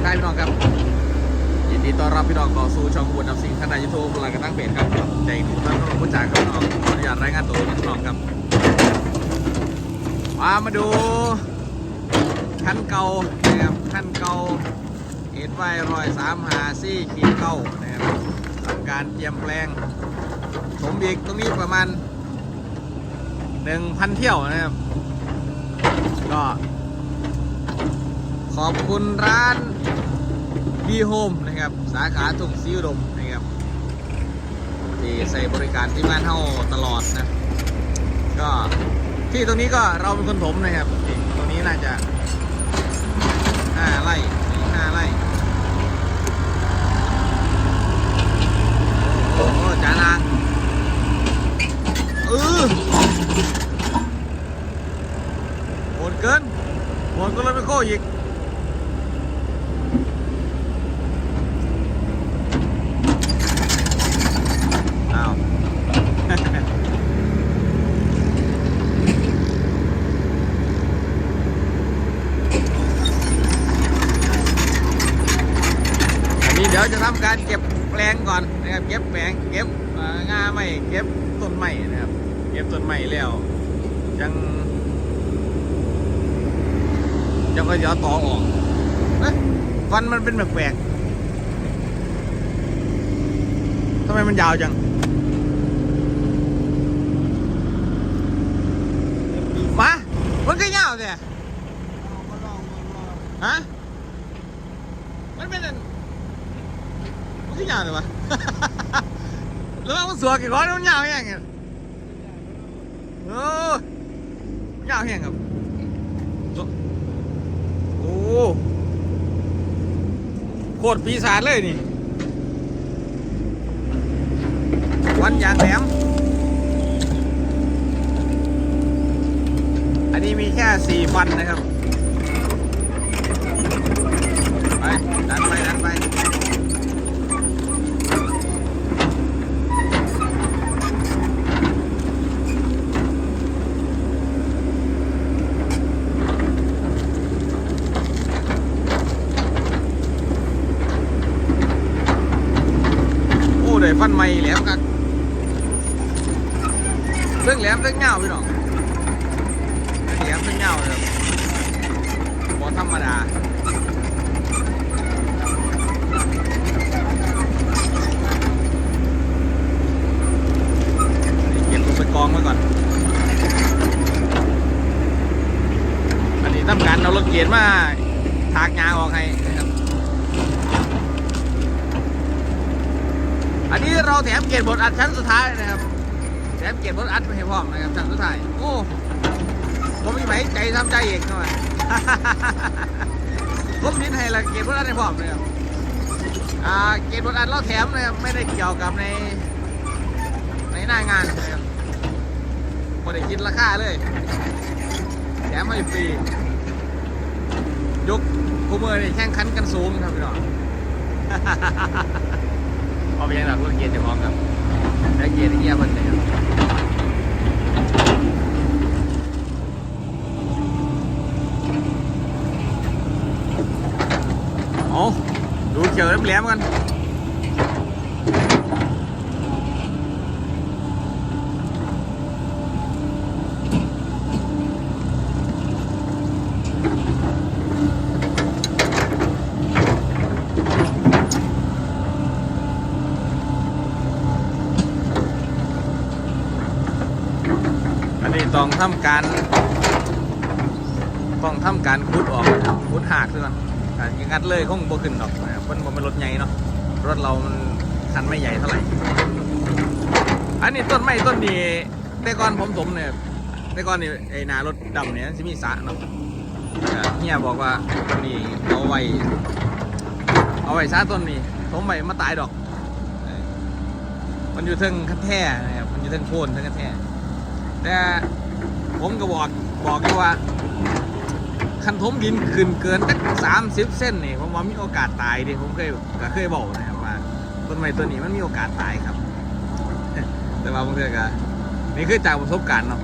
กทายพี่น้องครับ ยินดีต้อนรับพี่น้องเข้าสู่ช่องบุญนำสิ่งท่านายยูทูบหลังกันตั้งเพจครับใจหนูท่านน้องผู้จ่าครับพี่น้องขออนุญาตรายงานตัวพี่น้องครับมามาดูคันเก่านะครับคันเก่าเอ็ดไวรอยสามหาซี่ขีดเก้านะครับทำการเตรียมแปลงผมอีกตรงนี้ประมาณหนึ่งพันเที่ยวนะครับ ก็ อบคุณร้านดีโฮมนะครับ สาขาทุ่งซีอุดมนะครับที่ใส่บริการที่บ้านเฮาตลอดนะ ก็ที่ตรงนี้ก็เราเป็นคนถมนะครับนี่ตรงนี้น่าจะห้าไร่ห้าไร่โอ้โหจานางเออโหดเกินโหดก็เลยไปโค้อีก อ้าว อันนี้เดี๋ยวจะทำการเก็บแปลงก่อ นะครับเก็บแปลงเก็บงาไม่เก็บต้นไม้นะครับ เก็บต้นไม้แล้วยังยังก็เดี๋ยวต่อออกนะฟันมันเป็นแปลกๆทำไมมันยาวจัง มา มันก็ยาวสิฮะ มันเป็นอันมันก็ยาวเลยวะ แล้วมันสวกี่ก้อนมันยาวยังไงโอ้ยาวยังครับโอ้โคตรปีศาจเลยนี่วันยางแหลมอันนี้มีแค่สี่ฟันนะครับ ไป ดันไป ดันไป ฟันใหม่แหลมครับเรื่งแหลมเรื่งเงาพี่น้องเสียงเป็นเงาเลยบอธรรมดาเก็บลงไปกองไว้ก่อน อันนี้ทำการเอารถเกียร์มาถากยางออกให้นะครับ อันนี้เราแถมเกียร์บดอัดชั้นสุดท้ายนะครับ แถมเกียร์บดอัดไปให้พร้อมนะครับชั้นสุดท้าย โอ้ผมมีไหมใจทำใจเองหน่อยผมนินให้ละเกตบนอันในพร้อมเลยครับอ่าเกตบนอันเราแถมเลยครับไม่ได้เกี่ยวกับในในหน้างานเลยครับไม่ได้คิดราคาเลย แถมให้ฟรียกคู่มือนี่แข่งขันกันสูงครับพี่น้อง เอาไปยังหลังรถเกียร์จะพร้อมครับแล้วเกียร์ที่เกียร์มันเลยโอ้ดูเขียวแหลมๆกัน ทำการต้องทำการคุดออกนะครับคุดหักด้วยกันการงัดเลยคงบ่ขึ้นดอกนะครับมันบ่เป็นรถใหญ่เนาะรถเรามันคันไม่ใหญ่เท่าไหร่ อันนี้ต้นไม้ต้นนี้แต่ก่อนผมสมเนี่ยแต่ก่อนนี่ไอ้นารถดำเนี่ยจะมีสระเนาะเฮียบอกว่าต้นนี้เอาไว้ เอาไว้ซะต้นนี้ผมไว้มาตายดอก มันอยู่เทิงคันแท่นะครับมันอยู่เทิงโคนเทิงคันแท่แต่ ผมก็บอกบอกอยู่ว่าคันทมดินขึ้นเกินสักสามสิบเส้นนี่ผมว่ามีโอกาสตายดิผมเคยก็เคยบอกนะครับว่าต้นไม้ต้นนี้มันมีโอกาสตายครับ แต่ว่าบางทีก็นี่คือจากประสบการณ์เนาะ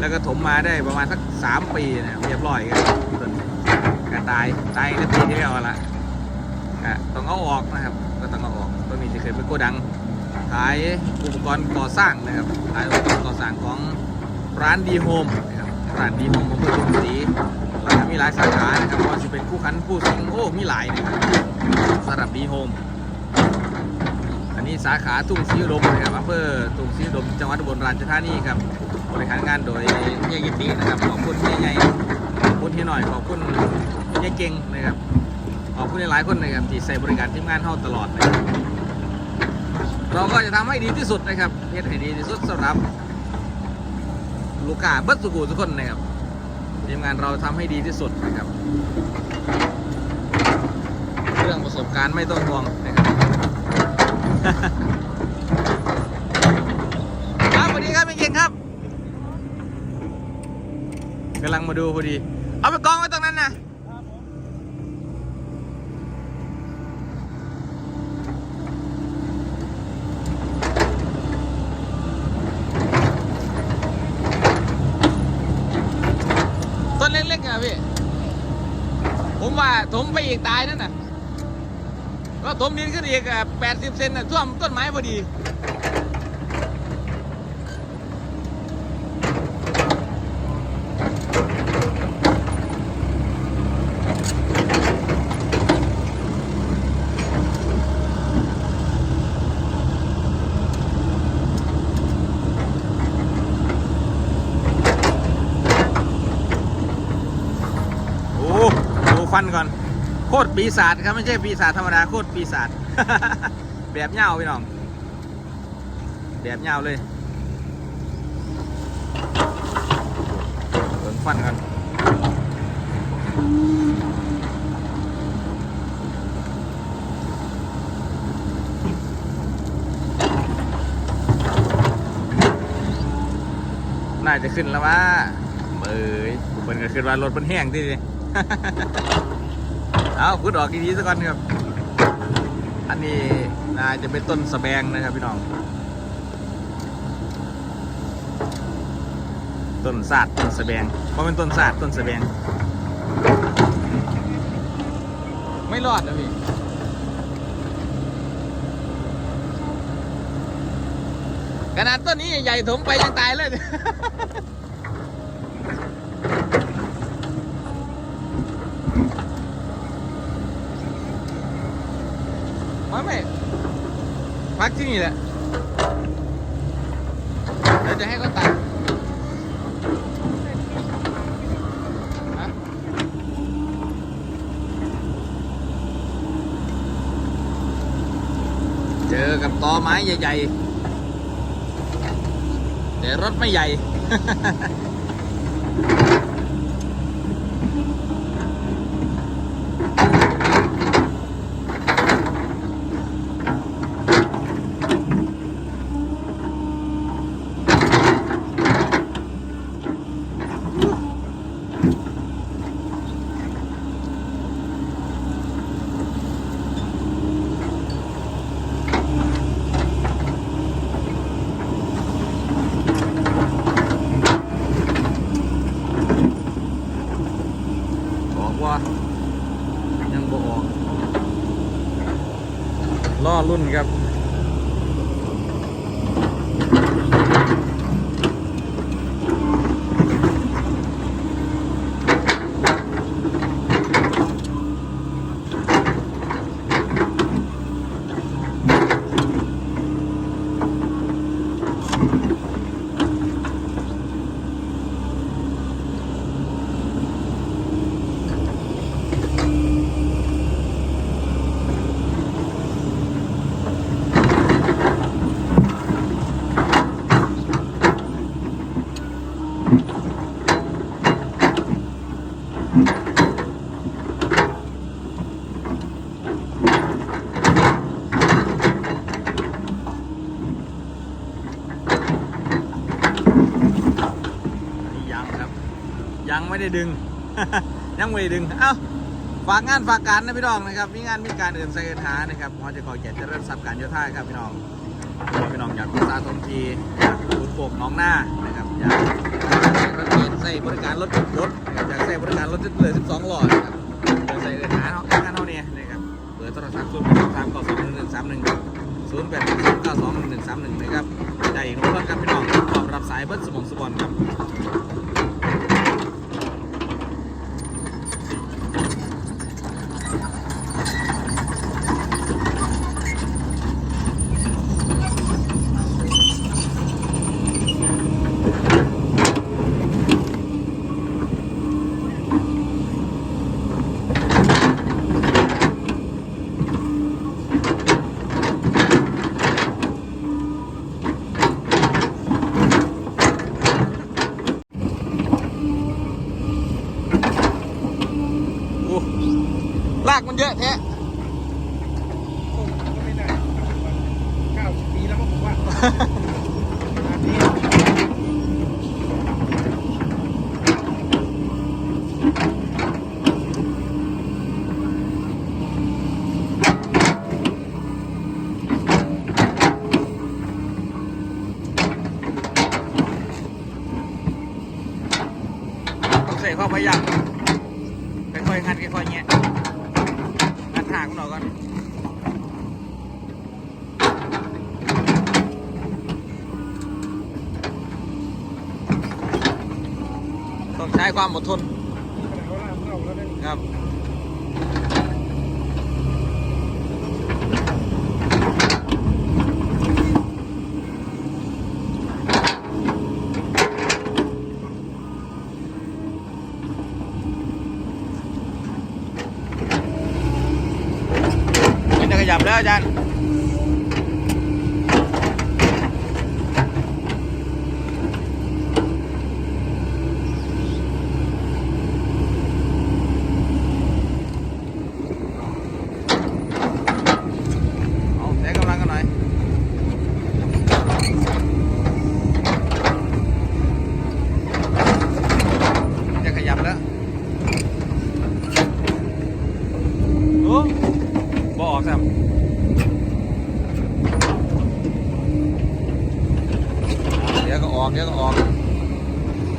แล้วก็ถมมาได้ประมาณสักสามปีเนี่ยเรียบร้อยกันต้นกันตายตายก็ปีที่แล้วละก็ต้องเอาออกนะครับ ก็ต้องเอาออกก็มีที่เคยเป็นโกดังขายอุปกรณ์ก่อสร้างนะครับขายอุปกรณ์ก่อสร้างของ ร้านดีโฮมนะครับร้านดีโฮมของเพื่อนทุกสีแล้วก็มีหลายสาขานะครับว่าจะเป็นคู่ขันผู้สิงโอ้มีหลายนะครับสำหรับดีโฮมอันนี้สาขาทุ่งศรีอุดมนะครับอำเภอทุ่งศรีอุดมจังหวัดอุบลราชธานีครับบริหารงานโดยเฮียกิตินะครับขอบคุณเฮียใหญ่ขอบคุณเฮียหน่อยขอบคุณเฮียเก่งนะครับขอบคุณหลายคนนะครับที่ใส่บริการทีมงานเท่าตลอดนะครับเราก็จะทำให้ดีที่สุดนะครับเฮ็ดให้ดีที่สุดสำหรับ ลูกค้าเบิร์ตสุกูทุกคนนะครับทีมงานเราทำให้ดีที่สุดนะครับ เรื่องประสบการณ์ไม่ต้องห่วงนะครับครับสวัสดีครับพี่เก่งครับกำลังมาดูพอดี เอาไปกองไว้ตรงนั้นนะต้นเล็กๆนะพี่ ผมว่าถมไป อีกตายนั่นน่ะก็ถมดินขึ้นอีกแปดสิบเซนน่ะท่วมต้นไม้พอดี โอ้ดูฟันก่อน โค ตรปีศาจครับไม่ใช่ปีศาจธรรมดาโคตรปีศาจแบบเงาพี่น้อง แบบเงาเลยโดนฟันก่อนน่าจะขึ้นแล้วว่าเอ้ยมันก็ขึ้นว่ารถมันแห้งที่นี่ เอาพุดออกดีๆสักก่อนครับ อันนี้นาจะเป็นต้นสะแบงนะครับพี่น้อง ต้นศาสตร์ต้นสะแบงเพราะเป็นต้นศาสตร์ต้นสะแบง ไม่รอดนะพี่ขนาดต้นนี้ใหญ่ถมไปยังตายเลย ไม่ไม่พักที่นี่แหละเดี๋ยวจะให้เขาตัดเจอกับตอไม้ใหญ่ๆแต่รถไม่ใหญ่ บอกว่า ยังบออก ล่อรุ่นครับ ได้ดึง ยังไม่ได้ดึง เอ้า ฝากงานฝากการนะพี่น้องนะครับ มีงานมีการอื่นใส่ท้านะครับหอจะขอเกียรติเริ่มรับการโยธาครับพี่น้องว่พี่น้องอยากซาสมทีอยากดูโปกน้องหน้านะครับอยากใส่บริการรถรถอยากใส่บริการรถเลยสิบสองหลอดครับเใส่เอื่นหาเนาะงานเท่านี้นะครับเบอร์โทรศัพท์ศูนย์สองสามเก้าสองหนึ่งหนึ่งสามหนึ่งศูนย์แปดสองเก้าสองหนึ่งหนึ่งสามหนึ่งนะครับได้อีกน้อนครับพี่น้องขอบรับสายเบิ้ลสมองสมบัติครับ ลากมันเยอะแท้ก็ไม่ได้เก้าสิบปีแล้วมั้งผมว่าขนาดนี้ ต้องใส่ความพยายามค่ อยๆงัดค่อยๆเนี้ยงัดหางกูหน่อยก่อนต้องใช้ความอดทนครับ ดับแล้วอาจารย์ เอาใช้กำลังกันหน่อย จะขยับแล้ว โอ้บออกซ้ำ เดี๋ยวก็ออกเดี๋ยวก็ออก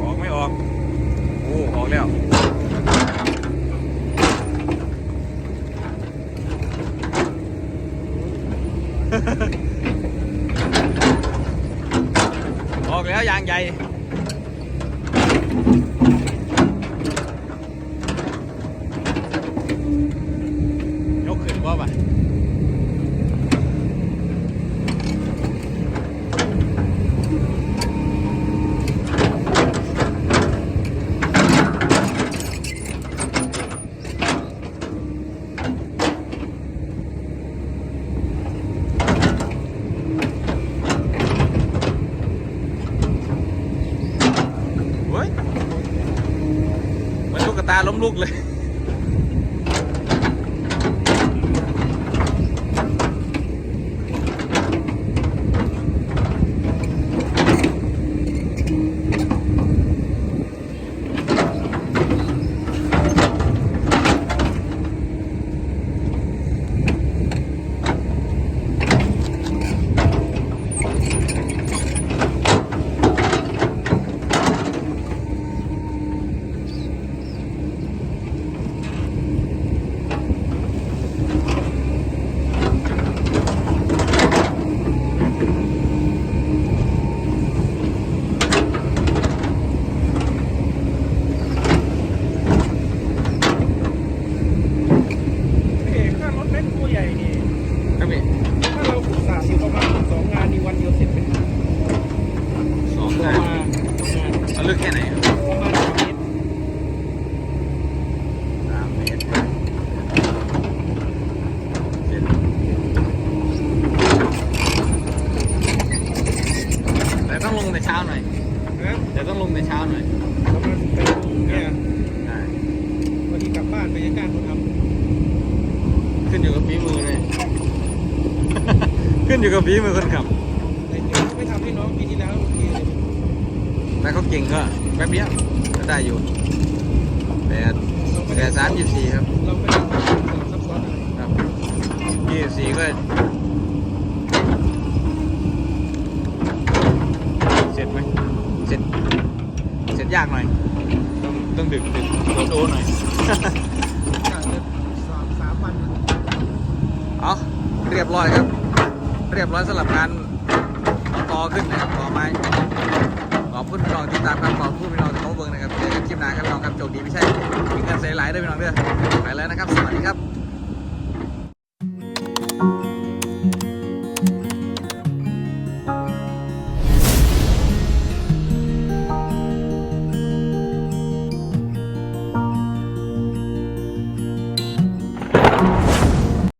ออกไม่ออก โอ้ออกแล้วออกแล้วยางใหญ่ ยกขึ้นว่าปะเฮ้ยเหมัน ล้มลุกเลย พี่เอกถ้ารถแมคโครใหญ่นี่ ครับพี่ ถ้าเราศึกษาอยู่ประมาณสองงานนี่วันเดียวเสร็จไหมสองประงานมาณสองงานเอาลึกแค่ไหนครับ ประมาณสามเมตร สามเมตรเจ็ดแต่ต้องลงแต่เช้าหน่อย นะ แต่ต้องลงแต่เช้าหน่อย ประมาณไปดูเนี่ย ใช่ วันนี้กลับบ้านไปยังการคนท ขึ้นอยู่กับฝีมือเลย ขึ้นอยู่กับฝีมือคนขับำแต่เดี๋ยวไม่ทำให้น้องปีที่แล้วโอเคเลยแต่เขาเก่งก็แป๊บเดียวก็ได้อยู่แต่เราไม่แต่ได้สามยี่สี่ครับเราไม่ได้ทำสลับซับซ้อนอะไรครับยี่สี่ก็เสร็จไหมเสร็จเสร็จยากหน่อย ต้องต้องดึกดึกโดนหน่อย จากเดือนสองสามวัน เอาเรียบร้อยครับ เรียบร้อยสำหรับการต่อขึ้นนะครับต่อไม้ขอบคุณพี่น้องที่ตามครับขอบคุณพี่น้องที่เขาเบิ่งนะครับเจอกันคลิปหน้าครับพี่น้องครับโชคดีไม่ใช่มีเงินเสียหลายด้วยพี่น้องเด้อไปแล้วนะครับ สวัสดีครับ